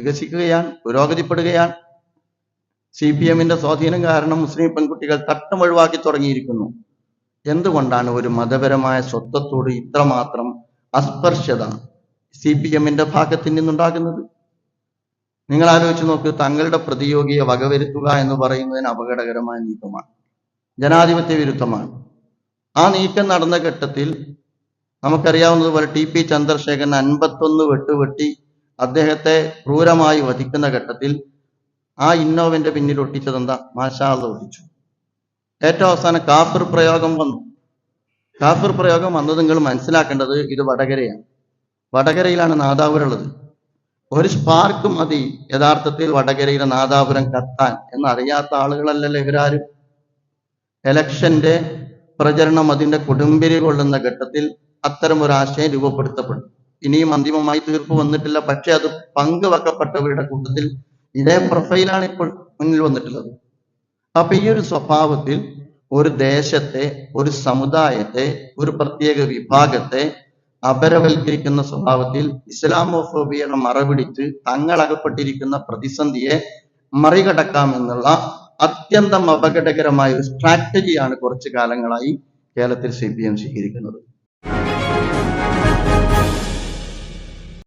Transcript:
വികസിക്കുകയാണ് പുരോഗതിപ്പെടുകയാണ്. C P എമ്മിന്റെ സ്വാധീനം കാരണം മുസ്ലിം പെൺകുട്ടികൾ തട്ടം ഒഴിവാക്കി തുടങ്ങിയിരിക്കുന്നു. എന്തുകൊണ്ടാണ് ഒരു മതപരമായ സ്വത്വത്തോട് ഇത്രമാത്രം അസ്പർശ്യത സി പി എമ്മിന്റെ ഭാഗത്തിൽ നിന്നുണ്ടാകുന്നത്? നിങ്ങൾ ആലോചിച്ച് നോക്ക് തങ്ങളുടെ പ്രതിയോഗിയെ വകവരുത്തുക എന്ന് പറയുന്നതിന് അപകടകരമായ നീക്കമാണ്. ജനാധിപത്യ വിരുദ്ധമാണ്. ആ നീക്കം നടന്ന ഘട്ടത്തിൽ നമുക്കറിയാവുന്നതുപോലെ ടി പി ചന്ദ്രശേഖരൻ അൻപത്തൊന്ന് വെട്ടുവെട്ടി അദ്ദേഹത്തെ ക്രൂരമായി വധിക്കുന്ന ഘട്ടത്തിൽ ആ ഇന്നോവിന്റെ പിന്നിൽ ഒട്ടിച്ചത് എന്താ? മാഷാള്ള ഒട്ടിച്ചു. ഏറ്റവും അവസാനം കാഫിർ പ്രയോഗം വന്നു. കാഫിർ പ്രയോഗം വന്നത് നിങ്ങൾ മനസ്സിലാക്കേണ്ടത് ഇത് വടകരയാണ്. വടകരയിലാണ് നാദാപുരമുള്ളത് ഒരു സ്പാർക്ക് മതി യഥാർത്ഥത്തിൽ വടകരയിലെ നാദാപുരം കത്താൻ എന്നറിയാത്ത ആളുകളല്ലല്ലോ ഇവരാരും എലക്ഷന്റെ പ്രചരണം അതിന്റെ കൊടുമ്പിരി കൊള്ളുന്ന ഘട്ടത്തിൽ അത്തരം ഒരു ആശയം രൂപപ്പെടുത്തപ്പെടും. ഇനിയും അന്തിമമായി തീർപ്പ് വന്നിട്ടില്ല. പക്ഷെ അത് പങ്കുവെക്കപ്പെട്ടവരുടെ കൂട്ടത്തിൽ ഇതേ പ്രൊഫൈലാണ് ഇപ്പോൾ മുന്നിൽ വന്നിട്ടുള്ളത്. അപ്പൊ ഈ ഒരു സ്വഭാവത്തിൽ ഒരു ദേശത്തെ ഒരു സമുദായത്തെ ഒരു പ്രത്യേക വിഭാഗത്തെ അപരവൽക്കരിക്കുന്ന സ്വഭാവത്തിൽ ഇസ്ലാമോഫോബിയുടെ മറപിടിച്ച് തങ്ങളകപ്പെട്ടിരിക്കുന്ന പ്രതിസന്ധിയെ മറികടക്കാമെന്നുള്ള അത്യന്തം അപകടകരമായ ഒരു സ്ട്രാറ്റജിയാണ് കുറച്ചു കാലങ്ങളായി കേരളത്തിൽ സി പി എം സ്വീകരിക്കുന്നത്.